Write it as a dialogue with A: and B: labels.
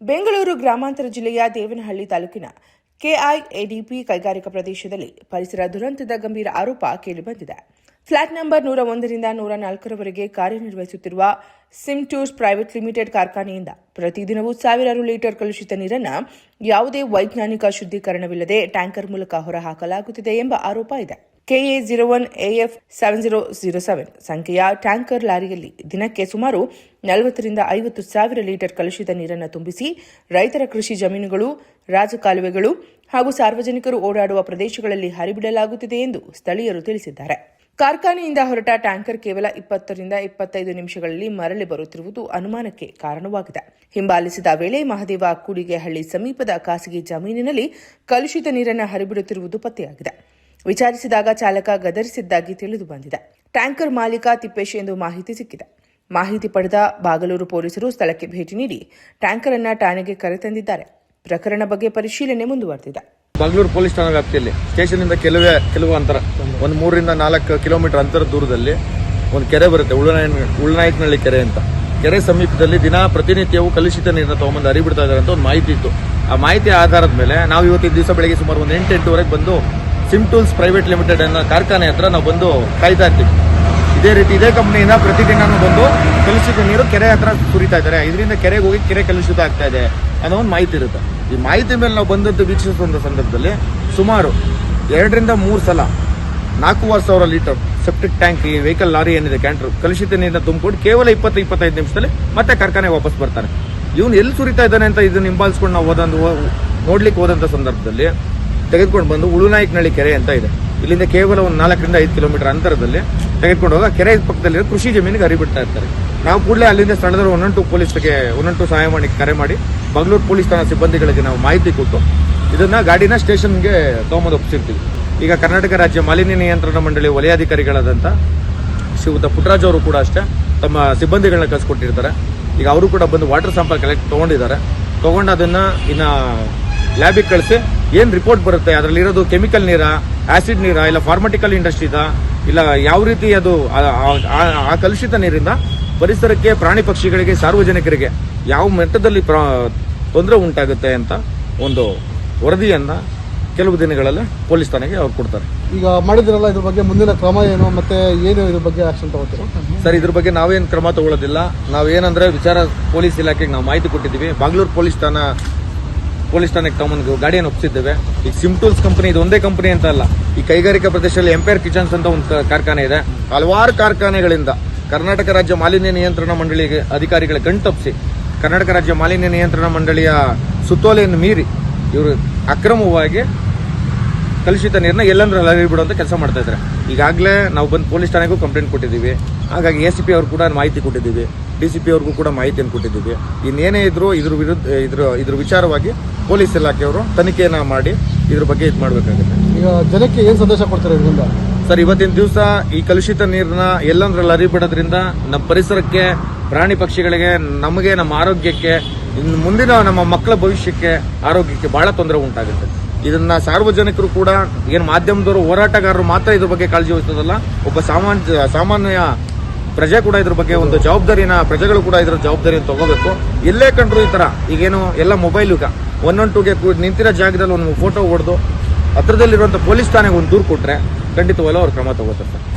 A: ಬೆಂಗಳೂರು ಗ್ರಾಮಾಂತರ ಜಿಲ್ಲೆಯ ದೇವನಹಳ್ಳಿ ತಾಲೂಕಿನ ಕೆಐಎಡಿಪಿ ಕೈಗಾರಿಕಾ ಪ್ರದೇಶದಲ್ಲಿ ಪರಿಸರ ದುರಂತದ ಗಂಭೀರ ಆರೋಪ ಕೇಳಿಬಂದಿದೆ ಫ್ಲಾಟ್ ನಂಬರ್ ನೂರ ಒಂದರಿಂದ ನೂರ ನಾಲ್ಕರವರೆಗೆ ಕಾರ್ಯನಿರ್ವಹಿಸುತ್ತಿರುವ ಸಿಮ್ಟೂರ್ಸ್ ಪ್ರೈವೇಟ್ ಲಿಮಿಟೆಡ್ ಕಾರ್ಖಾನೆಯಿಂದ ಪ್ರತಿದಿನವೂ ಸಾವಿರಾರು ಲೀಟರ್ ಕಲುಷಿತ ನೀರನ್ನು ಯಾವುದೇ ವೈಜ್ಞಾನಿಕ ಶುದ್ಧೀಕರಣವಿಲ್ಲದೆ ಟ್ಯಾಂಕರ್ ಮೂಲಕ ಹೊರಹಾಕಲಾಗುತ್ತಿದೆ ಎಂಬ ಆರೋಪ ಇದೆ. KA zero one AF seven zero zero seven ಸಂಖ್ಯೆಯ ಟ್ಯಾಂಕರ್ ಲಾರಿಯಲ್ಲಿ ದಿನಕ್ಕೆ ಸುಮಾರು ನಲವತ್ತರಿಂದ ಐವತ್ತು ಸಾವಿರ ಲೀಟರ್ ಕಲುಷಿತ ನೀರನ್ನು ತುಂಬಿಸಿ ರೈತರ ಕೃಷಿ ಜಮೀನುಗಳು, ರಾಜಕಾಲುವೆಗಳು ಹಾಗೂ ಸಾರ್ವಜನಿಕರು ಓಡಾಡುವ ಪ್ರದೇಶಗಳಲ್ಲಿ ಹರಿಬಿಡಲಾಗುತ್ತಿದೆ ಎಂದು ಸ್ಥಳೀಯರು ತಿಳಿಸಿದ್ದಾರೆ. ಕಾರ್ಖಾನೆಯಿಂದ ಹೊರಟ ಟ್ಯಾಂಕರ್ ಕೇವಲ ಇಪ್ಪತ್ತರಿಂದ ಇಪ್ಪತ್ತೈದು ನಿಮಿಷಗಳಲ್ಲಿ ಮರಳಿ ಬರುತ್ತಿರುವುದು ಅನುಮಾನಕ್ಕೆ ಕಾರಣವಾಗಿದೆ. ಹಿಂಬಾಲಿಸಿದ ವೇಳೆ ಮಹದೇವ ಕೂಡಿಗೆಹಳ್ಳಿ ಸಮೀಪದ ಖಾಸಗಿ ಜಮೀನಿನಲ್ಲಿ ಕಲುಷಿತ ನೀರನ್ನು ಹರಿಬಿಡುತ್ತಿರುವುದು ಪತ್ತೆಯಾಗಿದೆ. ವಿಚಾರಿಸಿದಾಗ ಚಾಲಕ ಗದರಿಸಿದ್ದಾಗಿ ತಿಳಿದು ಬಂದಿದೆ. ಟ್ಯಾಂಕರ್ ಮಾಲೀಕ ತಿಪ್ಪೇಶ್ ಎಂದು ಮಾಹಿತಿ ಸಿಕ್ಕಿದೆ. ಮಾಹಿತಿ ಪಡೆದ ಬಾಗಲೂರು ಪೊಲೀಸರು ಸ್ಥಳಕ್ಕೆ ಭೇಟಿ ನೀಡಿ ಟ್ಯಾಂಕರ್ ಅನ್ನ ಠಾಣೆಗೆ ಕರೆತಂದಿದ್ದಾರೆ. ಪ್ರಕರಣ ಬಗ್ಗೆ ಪರಿಶೀಲನೆ ಮುಂದುವರೆದಿದೆ.
B: ಬಾಗಲೂರು ಪೊಲೀಸ್ ಠಾಣಾ ವ್ಯಾಪ್ತಿಯಲ್ಲಿ ಸ್ಟೇಷನಿಂದ ಕೆಲವೇ, ಕೆಲವು ಅಂತರ, ಒಂದು ಮೂರರಿಂದ ನಾಲ್ಕು ಕಿಲೋಮೀಟರ್ ಅಂತರ ದೂರದಲ್ಲಿ ಒಂದು ಕೆರೆ ಬರುತ್ತೆ, ಉಳ್ಳನಾಯ ಉಳ್ಳನಾಯಕನಹಳ್ಳಿ ಕೆರೆ ಅಂತ. ಕೆರೆ ಸಮೀಪದಲ್ಲಿ ದಿನ ಪ್ರತಿನಿತ್ಯವೂ ಕಲುಷಿತ ನೀರನ್ನ ತಗೊಂಬಂದು ಹರಿಬಿಡ್ತಾ ಇದ್ದಾರೆ ಅಂತ ಒಂದು ಮಾಹಿತಿ ಇತ್ತು. ಆ ಮಾಹಿತಿ ಆಧಾರದ ಮೇಲೆ ನಾವು ಇವತ್ತಿನ ದಿವಸ ಬೆಳಗ್ಗೆ ಸುಮಾರು ಒಂದು ಎಂಟು, ಎಂಟುವರೆಗೆ ಬಂದು ಸಿಮ್ ಟೂಲ್ಸ್ ಪ್ರೈವೇಟ್ ಲಿಮಿಟೆಡ್ ಅನ್ನೋ ಕಾರ್ಖಾನೆ ಹತ್ರ ನಾವು ಬಂದು ಕಾಯ್ತಾ ಇರ್ತೀವಿ. ಇದೇ ರೀತಿ ಇದೇ ಕಂಪ್ನಿಯಿಂದ ಪ್ರತಿದಿನ ಬಂದು ಕಲುಷಿತ ನೀರು ಕೆರೆ ಹತ್ರ ಸುರಿತಾ ಇದ್ದಾರೆ. ಇದರಿಂದ ಕೆರೆಗೆ ಹೋಗಿ ಕೆರೆ ಕಲುಷಿತ ಆಗ್ತಾ ಇದೆ ಅನ್ನೋ ಒಂದು ಮಾಹಿತಿ ಇರುತ್ತೆ. ಈ ಮಾಹಿತಿ ಮೇಲೆ ನಾವು ಬಂದದ್ದು ವೀಕ್ಷಿಸುವಂಥ ಸಂದರ್ಭದಲ್ಲಿ ಸುಮಾರು ಎರಡರಿಂದ ಮೂರು ಸಲ ನಾಲ್ಕೂವರೆ ಸಾವಿರ ಲೀಟರ್ ಸೆಪ್ಟಿಕ್ ಟ್ಯಾಂಕ್ ಈ ವೆಹಿಕಲ್ ಲಾರಿ ಏನಿದೆ ಕ್ಯಾಂಟ್ರು ಕಲುಷಿತ ನೀರನ್ನ ತುಂಬಿಕೊಂಡು ಕೇವಲ ಇಪ್ಪತ್ತು ಇಪ್ಪತ್ತೈದು ನಿಮಿಷದಲ್ಲಿ ಮತ್ತೆ ಕಾರ್ಖಾನೆ ವಾಪಸ್ ಬರ್ತಾರೆ. ಇವನು ಎಲ್ಲಿ ಸುರಿತಾ ಇದ್ದಾನೆ ಅಂತ ಇದನ್ನ ಹಿಂಬಾಲಿಸ್ಕೊಂಡು ನಾವು ಹೋದಂದು ನೋಡ್ಲಿಕ್ಕೆ ಹೋದಂಥ ಸಂದರ್ಭದಲ್ಲಿ ತೆಗೆದುಕೊಂಡು ಬಂದು ಉಳುನಾಯಕನಹಳ್ಳಿ ಕೆರೆ ಅಂತ ಇದೆ. ಇಲ್ಲಿಂದ ಕೇವಲ ಒಂದು ನಾಲ್ಕರಿಂದ ಐದು ಕಿಲೋಮೀಟರ್ ಅಂತರದಲ್ಲಿ ತೆಗೆದುಕೊಂಡು ಹೋಗ ಕೆರೆ ಪಕ್ಕದಲ್ಲಿರೋ ಕೃಷಿ ಜಮೀನಿಗೆ ಹರಿಬಿಡ್ತಾ ಇರ್ತಾರೆ. ನಾವು ಕೂಡಲೇ ಅಲ್ಲಿಂದ ಸ್ಥಳದಲ್ಲಿ ಒನ್ ಟು ಪೊಲೀಸ್ಗೆ ಒನ್ ಟು ಸಹಾಯ ಮಾಡಿ, ಕರೆ ಮಾಡಿ ಮಂಗಳೂರು ಪೊಲೀಸ್ ಠಾಣಾ ಸಿಬ್ಬಂದಿಗಳಿಗೆ ನಾವು ಮಾಹಿತಿ ಕೊಟ್ಟು ಇದನ್ನ ಗಾಡಿನ ಸ್ಟೇಷನ್ಗೆ ತಗೊಂಬಂದು ಒಪ್ಪಿಸಿರ್ತೀವಿ. ಈಗ ಕರ್ನಾಟಕ ರಾಜ್ಯ ಮಾಲಿನ್ಯ ನಿಯಂತ್ರಣ ಮಂಡಳಿ ವಲಯಾಧಿಕಾರಿಗಳಾದಂಥ ಶ್ರೀಯುತ ಪುಟ್ಟರಾಜ್ ಅವರು ಕೂಡ ಅಷ್ಟೇ ತಮ್ಮ ಸಿಬ್ಬಂದಿಗಳನ್ನ ಕಳಿಸ್ಕೊಟ್ಟಿರ್ತಾರೆ. ಈಗ ಅವರು ಕೂಡ ಬಂದು ವಾಟರ್ ಸ್ಯಾಂಪಲ್ ಕಲೆಕ್ಟ್ ತೊಗೊಂಡಿದ್ದಾರೆ. ತೊಗೊಂಡು ಅದನ್ನ ಇನ್ನ ಲ್ಯಾಬಿಗೆ ಕಳಿಸಿ ಏನು ರಿಪೋರ್ಟ್ ಬರುತ್ತೆ? ಅದರಲ್ಲಿ ಇರೋದು ಕೆಮಿಕಲ್ ನೀರಾ ಆಸಿಡ್ ನೀರಾ ಇಲ್ಲ ಫಾರ್ಮಟಿಕಲ್ ಇಂಡಸ್ಟ್ರಿದಾ ಇಲ್ಲ ಯಾವ ರೀತಿ ಅದು ಆ- ಕಲುಷಿತ ನೀರಿಂದ ಪರಿಸರಕ್ಕೆ ಪ್ರಾಣಿ ಪಕ್ಷಿಗಳಿಗೆ ಸಾರ್ವಜನಿಕರಿಗೆ ಯಾವ ಮಟ್ಟದಲ್ಲಿ ತೊಂದರೆ ಉಂಟಾಗುತ್ತೆ ಅಂತ ಒಂದು ವರದಿಯನ್ನ ಕೆಲವು ದಿನಗಳಲ್ಲಿ ಪೊಲೀಸ್ ಠಾಣೆಗೆ ಅವ್ರು ಕೊಡ್ತಾರೆ.
C: ಈಗ ಮಾಡಿದ್ರಲ್ಲ ಇದ್ರ ಬಗ್ಗೆ ಮುಂದಿನ ಕ್ರಮ ಏನು? ಮತ್ತೆ ಏನು ಇದ್ರ ಬಗ್ಗೆ ಆಕ್ಷನ್ ತಗೋತೀರಾ?
B: ಸರ್ ಇದ್ರ ಬಗ್ಗೆ ನಾವೇನು ಕ್ರಮ ತಗೊಳ್ಳೋದಿಲ್ಲ. ನಾವೇನಂದ್ರೆ ವಿಚಾರ ಪೊಲೀಸ್ ಇಲಾಖೆಗೆ ನಾವು ಮಾಹಿತಿ ಕೊಟ್ಟಿದ್ದೀವಿ. ಬಾಗ್ಲೂರು ಪೊಲೀಸ್ ಠಾಣಾ ಪೊಲೀಸ್ ಠಾಣೆಗೆ ತಗೊಂಡು ಗಾಡಿಯನ್ನು ಒಪ್ಪಿಸಿದ್ದೇವೆ. ಈಗ ಸಿಮ್ಟೂಲ್ಸ್ ಕಂಪನಿ ಇದು ಒಂದೇ ಕಂಪನಿ ಅಂತ ಅಲ್ಲ. ಈ ಕೈಗಾರಿಕಾ ಪ್ರದೇಶದಲ್ಲಿ ಎಂಪೈರ್ ಕಿಚನ್ಸ್ ಅಂತ ಒಂದು ಕಾರ್ಖಾನೆ ಇದೆ. ಹಲವಾರು ಕಾರ್ಖಾನೆಗಳಿಂದ ಕರ್ನಾಟಕ ರಾಜ್ಯ ಮಾಲಿನ್ಯ ನಿಯಂತ್ರಣ ಮಂಡಳಿಗೆ ಅಧಿಕಾರಿಗಳ ಕಣ್ತಪ್ಪಿಸಿ ಕರ್ನಾಟಕ ರಾಜ್ಯ ಮಾಲಿನ್ಯ ನಿಯಂತ್ರಣ ಮಂಡಳಿಯ ಸುತ್ತೋಲೆಯನ್ನು ಮೀರಿ ಇವರು ಅಕ್ರಮವಾಗಿ ಕಲುಷಿತ ನೀರನ್ನ ಎಲ್ಲಂದ್ರೆ ಹರಿಬಿಡುವಂತ ಕೆಲಸ ಮಾಡ್ತಾ ಇದ್ದಾರೆ. ಈಗಾಗಲೇ ನಾವು ಬಂದು ಪೊಲೀಸ್ ಠಾಣೆಗೂ ಕಂಪ್ಲೇಂಟ್ ಕೊಟ್ಟಿದ್ದೀವಿ. ಹಾಗಾಗಿ ಎ ಸಿ ಪಿ ಅವರು ಕೂಡ ಮಾಹಿತಿ ಕೊಟ್ಟಿದ್ದೀವಿ. ಡಿ ಸಿ ಪಿ ಅವ್ರಿಗೂ ಕೂಡ ಮಾಹಿತಿಯನ್ನು ಕೊಟ್ಟಿದ್ದೀವಿ ಇನ್ನೇನೇ ಇದ್ರು ಇದ್ರ ವಿರುದ್ಧ ಇದ್ರ ಇದ್ರ ವಿಚಾರವಾಗಿ ಪೊಲೀಸ್ ಇಲಾಖೆಯವರು ತನಿಖೆಯನ್ನು ಮಾಡಿ ಇದ್ರ ಬಗ್ಗೆ ಇದು ಮಾಡಬೇಕಾಗುತ್ತೆ.
C: ಈಗ ಜನಕ್ಕೆ ಏನು ಸಂದೇಶ ಕೊಡ್ತಾರೆ ಇದರಿಂದ?
B: ಸರ್ ಇವತ್ತಿನ ದಿವಸ ಈ ಕಲುಷಿತ ನೀರನ್ನ ಎಲ್ಲಂದ್ರಲ್ಲಿ ಹರಿಬಿಡೋದ್ರಿಂದ ನಮ್ಮ ಪರಿಸರಕ್ಕೆ ಪ್ರಾಣಿ ಪಕ್ಷಿಗಳಿಗೆ ನಮಗೆ ನಮ್ಮ ಆರೋಗ್ಯಕ್ಕೆ ಇನ್ನು ಮುಂದಿನ ನಮ್ಮ ಮಕ್ಕಳ ಭವಿಷ್ಯಕ್ಕೆ ಆರೋಗ್ಯಕ್ಕೆ ಬಹಳ ತೊಂದರೆ ಉಂಟಾಗುತ್ತೆ. ಇದನ್ನ ಸಾರ್ವಜನಿಕರು ಕೂಡ ಏನು ಮಾಧ್ಯಮದವರು ಹೋರಾಟಗಾರರು ಮಾತ್ರ ಇದ್ರ ಬಗ್ಗೆ ಕಾಳಜಿ ವಹಿಸೋದಲ್ಲ ಒಬ್ಬ ಸಾಮಾನ್ಯ ಸಾಮಾನ್ಯ ಪ್ರಜೆ ಕೂಡ ಇದ್ರ ಬಗ್ಗೆ ಒಂದು ಜವಾಬ್ದಾರಿನ, ಪ್ರಜೆಗಳು ಕೂಡ ಇದ್ರ ಜವಾಬ್ದಾರಿಯನ್ನು ತಗೋಬೇಕು. ಎಲ್ಲೇ ಕಂಡ್ರು ಈ ತರ ಈಗೇನು ಎಲ್ಲ ಮೊಬೈಲ್ ಈಗ ಒನ್ ಒನ್ ಟೂಗೆ ನಿಂತಿರೋ ಜಾಗದಲ್ಲಿ ಒಂದು ಫೋಟೋ ಹೊಡೆದು ಹತ್ರದಲ್ಲಿರುವಂಥ ಪೊಲೀಸ್ ಠಾಣೆಗೆ ಒಂದು ದೂರು ಕೊಟ್ರೆ ಖಂಡಿತವಲ್ಲ ಅವ್ರು ಕ್ರಮ ತಗೋತಾರೆ